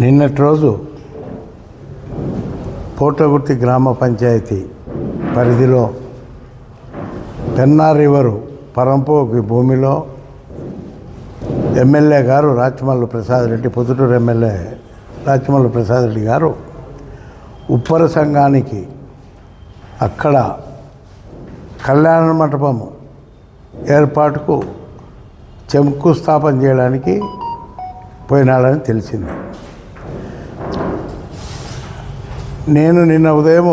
నిన్నటి రోజు పోటగుర్తి గ్రామ పంచాయతీ పరిధిలో పెన్నా రివరు పరంపోకి భూమిలో ఎమ్మెల్యే గారు రాచమల్లు ప్రసాద్ రెడ్డి పొద్దుటూరు ఎమ్మెల్యే రాచమల్లు ప్రసాద్ రెడ్డి గారు ఉప్పర సంఘానికి అక్కడ కళ్యాణ మంటపము ఏర్పాటుకు శంకుస్థాపన చేయడానికి పోయినాడని తెలిసింది. నేను నిన్న ఉదయం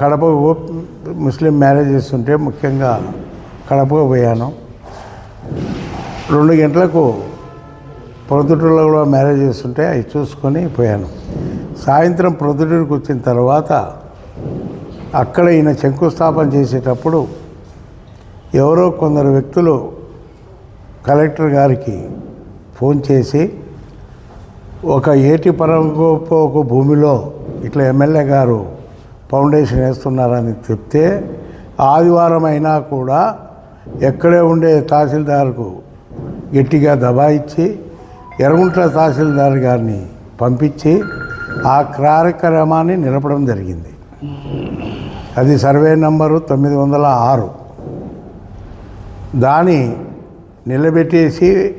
కడప ముస్లిం మ్యారేజ్ చేస్తుంటే ముఖ్యంగా కడపకు పోయాను. రెండు గంటలకు ప్రొద్దుటూరులో కూడా మ్యారేజ్ చేస్తుంటే అవి చూసుకొని పోయాను. సాయంత్రం ప్రొద్దుటూరుకు వచ్చిన తర్వాత అక్కడ ఈయన శంకుస్థాపన చేసేటప్పుడు ఎవరో కొందరు వ్యక్తులు కలెక్టర్ గారికి ఫోన్ చేసి ఒక ఏటి పరంగోపోకు భూమిలో ఇట్లా ఎమ్మెల్యే గారు ఫౌండేషన్ వేస్తున్నారని చెప్తే ఆదివారం అయినా కూడా ఎక్కడే ఉండే తహసీల్దార్కు గట్టిగా దబాయించి ఎర్రగుంట్ల తహసీల్దార్ గారిని పంపించి ఆ కార్యక్రమాన్ని నిలపడం జరిగింది. అది సర్వే నంబరు తొమ్మిది వందల ఆరు. దాన్ని నిలబెట్టేసి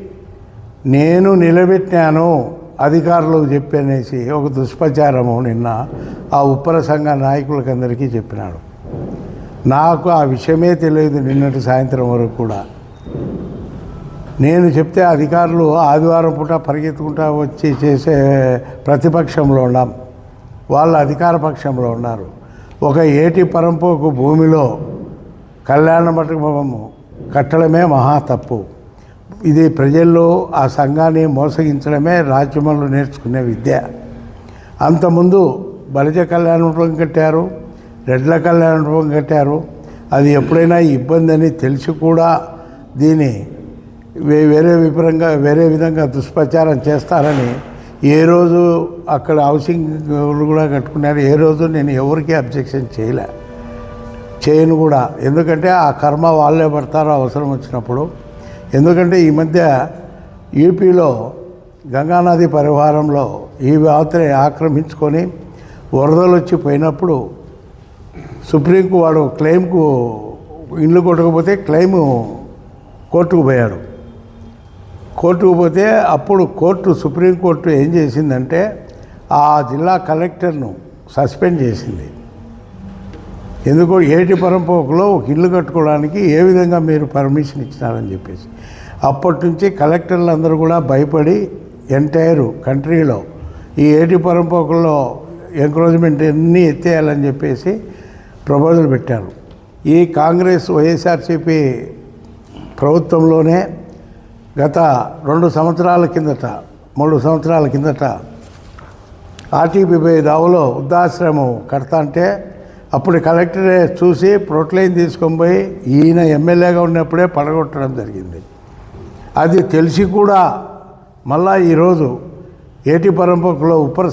నేను నిలబెట్టాను అధికారులకు చెప్పనేసి ఒక దుష్ప్రచారము నిన్న ఆ ఉప్పర సంఘ నాయకులకందరికీ చెప్పినాడు. నాకు ఆ విషయమే తెలియదు నిన్నటి సాయంత్రం వరకు కూడా. నేను చెప్తే అధికారులు ఆదివారం పూట పరిగెత్తుకుంటా వచ్చి చేసే ప్రతిపక్షంలో ఉన్నాం. వాళ్ళు అధికార పక్షంలో ఉన్నారు. ఒక ఏటి పరంపోకు భూమిలో కళ్యాణ మంటపము కట్టడమే మహా తప్పు. ఇది ప్రజల్లో ఆ సంఘాన్ని మోసగించడమే రాజ్యములు నేర్చుకునే విద్య. అంతకుముందు బలిజ కళ్యాణం కట్టారు రెడ్ల కళ్యాణం కట్టారు. అది ఎప్పుడైనా ఇబ్బంది అని తెలిసి కూడా దీన్ని వే- వేరే విపరంగా వేరే విధంగా దుష్ప్రచారం చేస్తారని ఏ రోజు అక్కడ హౌసింగ్ కూడా కట్టుకున్నారు. ఏ రోజు నేను ఎవరికి అబ్జెక్షన్ చేయలే. చేయను కూడా. ఎందుకంటే ఆ కర్మ వాళ్ళే పడతారు అవసరం వచ్చినప్పుడు. ఎందుకంటే ఈ మధ్య యూపీలో గంగానది పరివారంలో ఈ వాతని ఆక్రమించుకొని వరదలు వచ్చి పోయినప్పుడు సుప్రీంకు వాడు క్లెయిమ్కు ఇల్లు కొట్టకపోతే క్లెయిమ్ కోర్టుకు పోయాడు. కోర్టుకు పోతే అప్పుడు కోర్టు సుప్రీంకోర్టు ఏం చేసిందంటే ఆ జిల్లా కలెక్టర్ను సస్పెండ్ చేసింది. ఎందుకో ఏటి పరంపోకలో ఒక ఇల్లు కట్టుకోవడానికి ఏ విధంగా మీరు పర్మిషన్ ఇచ్చినారని చెప్పేసి. అప్పటి నుంచి కలెక్టర్లు అందరూ కూడా భయపడి ఎంటైర్ కంట్రీలో ఈ ఏటి పరంపోకుల్లో ఎంక్రోచ్మెంట్ అన్నీ ఎత్తేయాలని చెప్పేసి ప్రపోజల్ పెట్టారు. ఈ కాంగ్రెస్ వైఎస్ఆర్సీపీ ప్రభుత్వంలోనే గత రెండు సంవత్సరాల కిందట మూడు సంవత్సరాల కిందట ఆర్టీపీపై దావులో వృద్ధాశ్రమం కడతా అంటే అప్పుడు కలెక్టరే చూసి ప్రొట్లైన్ తీసుకొని పోయి ఈయన ఎమ్మెల్యేగా ఉన్నప్పుడే పడగొట్టడం జరిగింది. అది తెలిసి కూడా మళ్ళా ఈరోజు ఏటి పరంపకులో ఉప్పర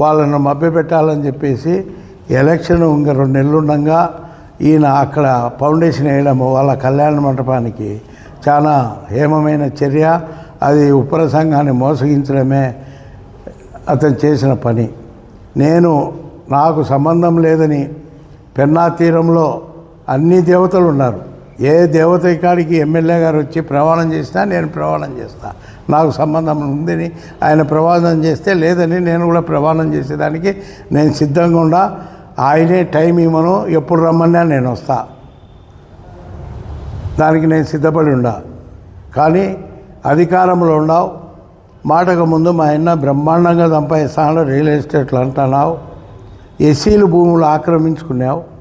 వాళ్ళను మభ్యపెట్టాలని చెప్పేసి ఎలక్షన్ ఇంకా రెండు నెలలుండగా ఈయన అక్కడ ఫౌండేషన్ వేయడము వాళ్ళ కళ్యాణ మండపానికి చాలా హేమమైన చర్య. అది ఉప్పర సంఘాన్ని మోసగించడమే అతను చేసిన పని. నేను నాకు సంబంధం లేదని పెన్నా తీరంలో అన్ని దేవతలు ఉన్నారు ఏ దేవత కాడికి ఎమ్మెల్యే గారు వచ్చి ప్రమాణం చేసినా నేను ప్రమాణం చేస్తా. నాకు సంబంధం ఉందని ఆయన ప్రమాణం చేస్తే లేదని నేను కూడా ప్రమాణం చేసేదానికి నేను సిద్ధంగా ఉండా. ఆయనే టైం ఇవ్వను ఎప్పుడు రమ్మన్నా నేను వస్తా. దానికి నేను సిద్ధపడి ఉండా. కానీ అధికారంలో ఉన్నావు. మాటకు ముందు మా ఆయన బ్రహ్మాండంగా సంపాదిస్తాను రియల్ ఎస్టేట్లు అంటున్నావు. ఎస్సీలు భూములు ఆక్రమించుకున్నావు.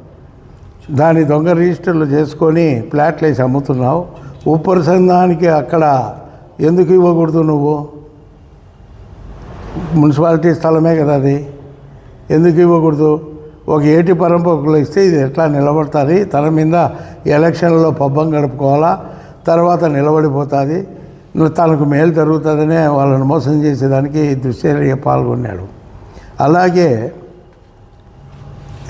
దాని దొంగ రిజిస్టర్లు చేసుకొని ప్లాట్లు వేసి అమ్ముతున్నావు. ఉపరిసంధానికి అక్కడ ఎందుకు ఇవ్వకూడదు నువ్వు? మున్సిపాలిటీ స్థలమే కదా అది. ఎందుకు ఇవ్వకూడదు? ఒక ఏటి పరంపకులు ఇస్తే ఇది ఎట్లా నిలబడుతుంది? తన మీద ఎలక్షన్లో పబ్బం గడుపుకోవాలా? తర్వాత నిలబడిపోతుంది. తనకు మేలు జరుగుతుందనే వాళ్ళని మోసం చేసేదానికి దుశ్చర్య పాల్గొన్నాడు. అలాగే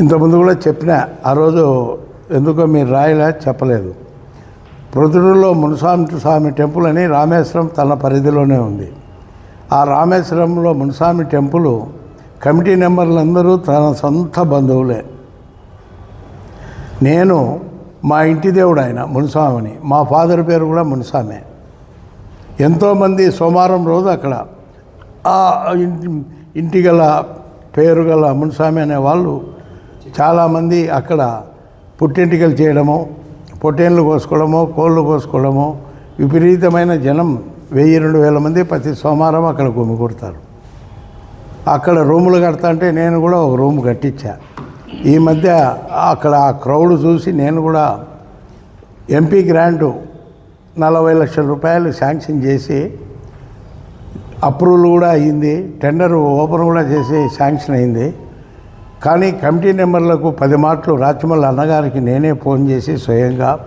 ఇంతకుముందు కూడా చెప్పిన ఆ రోజు ఎందుకో మీరు రాయలే చెప్పలేదు. ప్రొద్దుటూరులో మునుస్వామి స్వామి టెంపుల్ అని రామేశ్వరం తన పరిధిలోనే ఉంది. ఆ రామేశ్వరంలో మునిస్వామి టెంపుల్ కమిటీ నెంబర్లందరూ తన సొంత బంధువులే. నేను మా ఇంటి దేవుడు ఆయన మునిస్వామిని మా ఫాదర్ పేరు కూడా మునిస్వామే. ఎంతోమంది సోమవారం రోజు అక్కడ ఆ ఇంటి ఇంటి గల పేరు గల మునిస్వామి అనే వాళ్ళు చాలామంది అక్కడ పుట్టింటికలు చేయడము పొట్టేన్లు కోసుకోవడము కోళ్ళు కోసుకోవడము విపరీతమైన జనం వెయ్యి రెండు వేల మంది ప్రతి సోమవారం అక్కడ గుమి కొడతారు. అక్కడ రూములు కడతా అంటే నేను కూడా ఒక రూమ్ కట్టించా. ఈ మధ్య అక్కడ ఆ క్రౌడ్ చూసి నేను కూడా ఎంపీ గ్రాంటు నలభై లక్షల రూపాయలు శాంక్షన్ చేసి అప్రూవల్ కూడా అయ్యింది టెండర్ ఓపెన్ కూడా చేసి శాంక్షన్ అయింది. కానీ కమిటీ మెంబర్లకు పది మార్కులు రాచమల్ల అన్నగారికి నేనే ఫోన్ చేసి స్వయంగా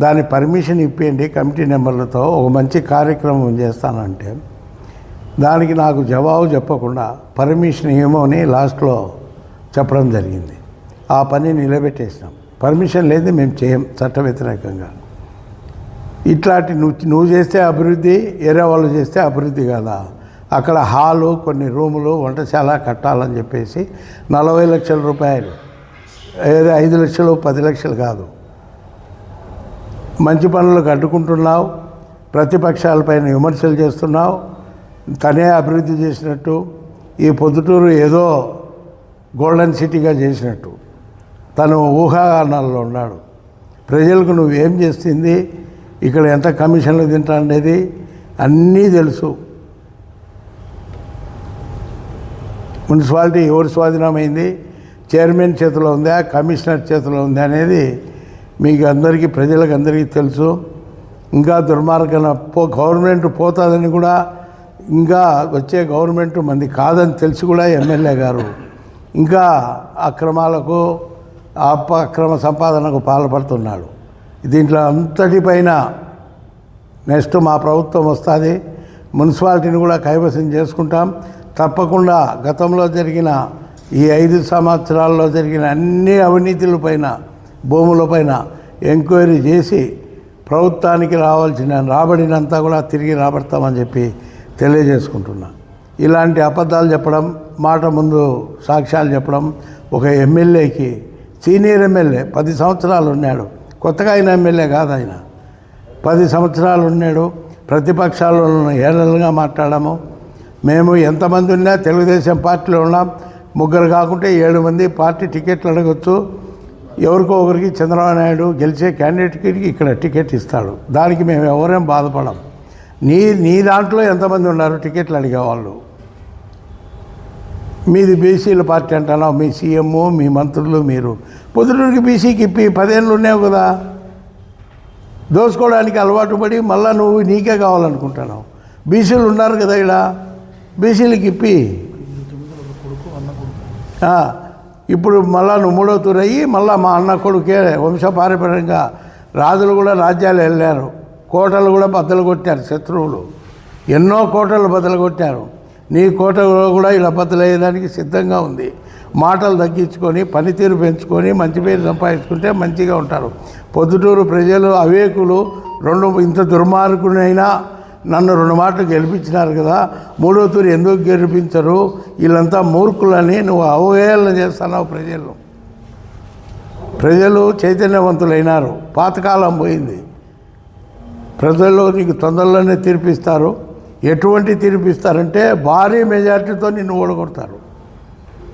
దాని పర్మిషన్ ఇప్పియండి కమిటీ మెంబర్లతో ఒక మంచి కార్యక్రమం చేస్తానంటే దానికి నాకు జవాబు చెప్పకుండా పర్మిషన్ ఏమో అని లాస్ట్లో చెప్పడం జరిగింది. ఆ పని నిలబెట్టేసినాం. పర్మిషన్ లేదు మేము చేయం చట్ట వ్యతిరేకంగా. ఇట్లాంటి నువ్వు నువ్వు చేస్తే అభివృద్ధి వేరే వాళ్ళు చేస్తే అభివృద్ధి కదా? అక్కడ హాలు కొన్ని రూములు వంటశాల కట్టాలని చెప్పేసి నలభై లక్షల రూపాయలు. ఏదో ఐదు లక్షలు పది లక్షలు కాదు. మంచి పనులు కట్టుకుంటున్నావు ప్రతిపక్షాలపైన విమర్శలు చేస్తున్నావు తనే అభివృద్ధి చేసినట్టు ఈ పొద్దుటూరు ఏదో గోల్డెన్ సిటీగా చేసినట్టు. తను ఊహాగానాల్లో ఉన్నాడు. ప్రజలకు నువ్వేం చేస్తుంది ఇక్కడ ఎంత కమిషన్లు తింటా అనేది అన్నీ తెలుసు. మున్సిపాలిటీ ఎవరి స్వాధీనమైంది? చైర్మన్ చేతిలో ఉందా? కమిషనర్ చేతిలో ఉందా అనేది మీకు అందరికీ ప్రజలకు అందరికీ తెలుసు. ఇంకా దుర్మార్గన పో గవర్నమెంట్ పోతుందని కూడా ఇంకా వచ్చే గవర్నమెంట్ మంది కాదని తెలిసి కూడా ఎమ్మెల్యే గారు ఇంకా అక్రమాలకు అప అక్రమ సంపాదనకు పాల్పడుతున్నాడు దీంట్లో అంతటిపైన నెక్స్ట్ మా ప్రభుత్వం వస్తుంది. మున్సిపాలిటీని కూడా కైవసం చేసుకుంటాం. తప్పకుండా గతంలో జరిగిన ఈ ఐదు సంవత్సరాల్లో జరిగిన అన్ని అవినీతులపైన భూములపైన ఎంక్వైరీ చేసి ప్రభుత్వానికి రావాల్సిన రాబడినంతా కూడా తిరిగి రాబడతామని చెప్పి తెలియజేసుకుంటున్నా. ఇలాంటి అబద్ధాలు చెప్పడం మాట ముందు సాక్ష్యాలు చెప్పడం ఒక ఎమ్మెల్యేకి సీనియర్ ఎమ్మెల్యే పది సంవత్సరాలు ఉన్నాడు. కొత్తగా ఆయన ఎమ్మెల్యే కాదు ఆయన. పది సంవత్సరాలు ఉన్నాడు. ప్రతిపక్షాలను ఏళ్ళగా మాట్లాడము. మేము ఎంతమంది ఉన్నా తెలుగుదేశం పార్టీలో ఉన్నాం. ముగ్గురు కాకుంటే ఏడు మంది పార్టీ టికెట్లు అడగచ్చు. ఎవరికో ఒకరికి చంద్రబాబు నాయుడు గెలిచే క్యాండిడేట్కి ఇక్కడ టికెట్ ఇస్తాడు. దానికి మేము ఎవరేం బాధపడం. నీ నీ దాంట్లో ఎంతమంది ఉన్నారు టికెట్లు అడిగేవాళ్ళు? మీది బీసీల పార్టీ అంటున్నావు. మీ సీఎం మీ మంత్రులు మీరు. పొద్దుటూరికి బీసీకి ఇప్పి పదేళ్ళు ఉన్నావు కదా. దోసుకోవడానికి అలవాటు పడి మళ్ళీ నువ్వు నీకే కావాలనుకుంటున్నావు. బీసీలు ఉన్నారు కదా ఇలా. బీసీలకు ఇప్పి. ఇప్పుడు మళ్ళా నువ్వు మూడో తూరు అయ్యి మళ్ళా మా అన్న కొడుకే వంశపారంపర్యంగా రాజులు కూడా రాజ్యాలు వెళ్ళారు. కోటలు కూడా బద్దలు కొట్టారు శత్రువులు. ఎన్నో కోటలు బద్దలు కొట్టారు. నీ కోట కూడా ఇలా బద్దలయ్యేదానికి సిద్ధంగా ఉంది. మాటలు తగ్గించుకొని పనితీరు పెంచుకొని మంచి పేరు సంపాదించుకుంటే మంచిగా ఉంటారు. పొద్దుటూరు ప్రజలు అవేకులు రెండు ఇంత దుర్మార్గునైనా నన్ను రెండు మాటలు గెలిపించినారు కదా మూడో తూరు ఎందుకు గెలిపించరు? వీళ్ళంతా మూర్ఖులని నువ్వు అవహేళన చేస్తున్నావు ప్రజలు. ప్రజలు చైతన్యవంతులైనారు. పాతకాలం పోయింది. ప్రజలు నీకు తొందరలోనే తీర్పిస్తారు. ఎటువంటి తీర్పిస్తారంటే భారీ మెజార్టీతో నిన్ను ఓడగొడతారు.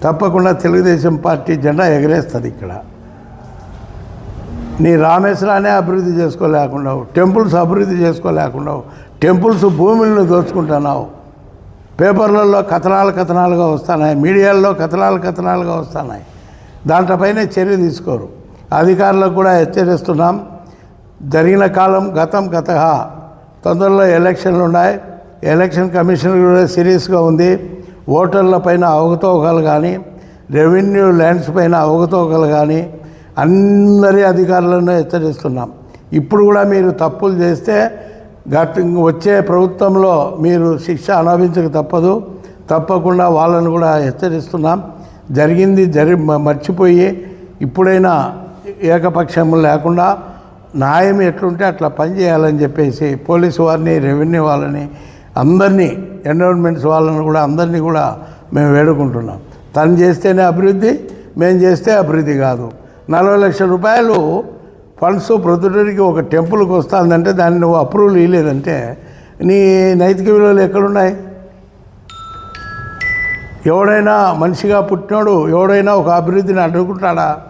తప్పకుండా తెలుగుదేశం పార్టీ జెండా ఎగరేస్తుంది ఇక్కడ. నీ రామేశ్వరాన్ని అభివృద్ధి చేసుకోలేకుండా టెంపుల్స్ అభివృద్ధి చేసుకోలేకుండా టెంపుల్స్ భూములను దోచుకుంటున్నావు. పేపర్లలో కథనాలు కథనాలుగా వస్తున్నాయి. మీడియాల్లో కథనాలు కథనాలుగా వస్తున్నాయి. దాంట్లపైనే చర్య తీసుకోరు. అధికారులకు కూడా హెచ్చరిస్తున్నాం. జరిగిన కాలం గతం గత. తొందరలో ఎలక్షన్లు ఉన్నాయి. ఎలక్షన్ కమిషన్ కూడా సీరియస్గా ఉంది. ఓటర్ల పైన అవకతవకలు కానీ రెవెన్యూ ల్యాండ్స్ పైన అవకతవకలు కానీ అందరి అధికారులను హెచ్చరిస్తున్నాం. ఇప్పుడు కూడా మీరు తప్పులు చేస్తే గత వచ్చే ప్రభుత్వంలో మీరు శిక్ష అనుభవించక తప్పదు. తప్పకుండా వాళ్ళను కూడా హెచ్చరిస్తున్నాం. జరిగింది జరి మర్చిపోయి ఇప్పుడైనా ఏకపక్షం లేకుండా న్యాయం ఎట్లుంటే అట్లా పనిచేయాలని చెప్పేసి పోలీసు వారిని రెవెన్యూ వాళ్ళని అందరినీ ఎన్విరాన్మెంట్స్ వాళ్ళని కూడా అందరినీ కూడా మేము వేడుకుంటున్నాం. తను చేస్తేనే అభివృద్ధి మేము చేస్తే అభివృద్ధి కాదు. నలభై లక్షల రూపాయలు ఫండ్స్ ప్రొద్దుటరికి ఒక టెంపుల్కి వస్తుందంటే దాన్ని నువ్వు అప్రూవల్ ఇవ్వలేదంటే నీ నైతిక విలువలు ఎక్కడున్నాయి? ఎవడైనా మనిషిగా పుట్టినోడు ఎవడైనా ఒక అభివృద్ధిని అడ్డుకుంటాడా?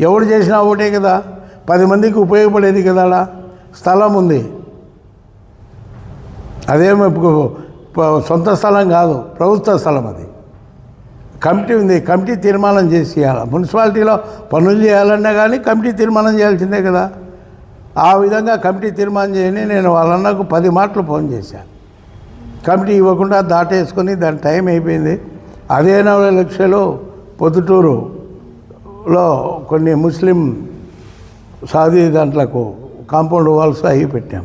ఎవడు చేసినా ఒకటే కదా? పది మందికి ఉపయోగపడేది కదా స్థలం ఉంది. అదేమో సొంత స్థలం కాదు ప్రభుత్వ స్థలం అది. కమిటీ ఉంది కమిటీ తీర్మానం చేసి చేయాలి మున్సిపాలిటీలో పనులు చేయాలన్నా కానీ కమిటీ తీర్మానం చేయాల్సిందే కదా. ఆ విధంగా కమిటీ తీర్మానం చేయని నేను వాళ్ళన్నకు పది మాటలు ఫోన్ చేశాను కమిటీ ఇవ్వకుండా దాటేసుకొని దాని టైం అయిపోయింది. అదే నలభై లక్షలు పొద్దుటూరులో కొన్ని ముస్లిం సాదీ దాంట్లకు కాంపౌండ్ వాల్స్ అవి పెట్టాం.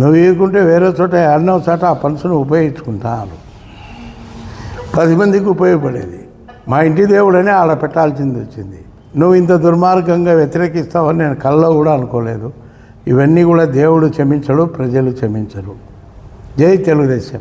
నువ్వు ఇవ్వకుంటే వేరే చోట అన్నో చోట ఆ పన్సును ఉపయోగించుకుంటాను పది మందికి ఉపయోగపడేది. మా ఇంటి దేవుడని ఆడ పెట్టాల్సింది వచ్చింది. నువ్వు ఇంత దుర్మార్గంగా వ్యతిరేకిస్తావని నేను కళ్ళలో కూడా అనుకోలేదు. ఇవన్నీ కూడా దేవుడు క్షమించడు ప్రజలు క్షమించరు. జై తెలుగుదేశం.